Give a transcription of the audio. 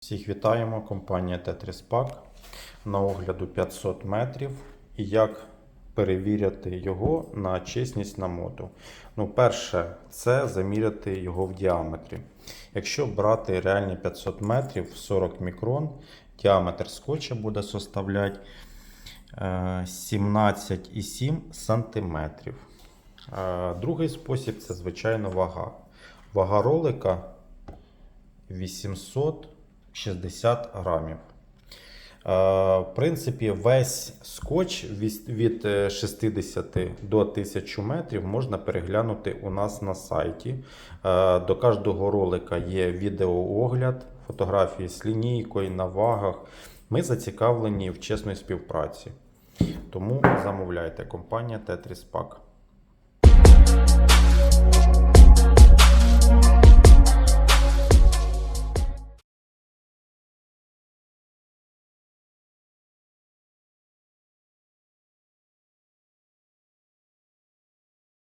Всіх вітаємо, компанія Tetris. На огляду 500 метрів. І як перевіряти його на чесність намоту. Ну, перше, це заміряти його в діаметрі. Якщо брати реальні 500 метрів 40 мікрон, діаметр скотча буде составляти е, 17,7 сантиметрів. Е, Другий спосіб це звичайно вага. Вага ролика 860 грамів. Е, В принципі, весь скотч від від, е, 60 до 1000 метрів можна переглянути у нас на сайті. Е, До кожного ролика є відеоогляд, фотографії з лінійкою на вагах. Ми зацікавлені в чесної співпраці. Тому замовляйте компанія Tetris Pack.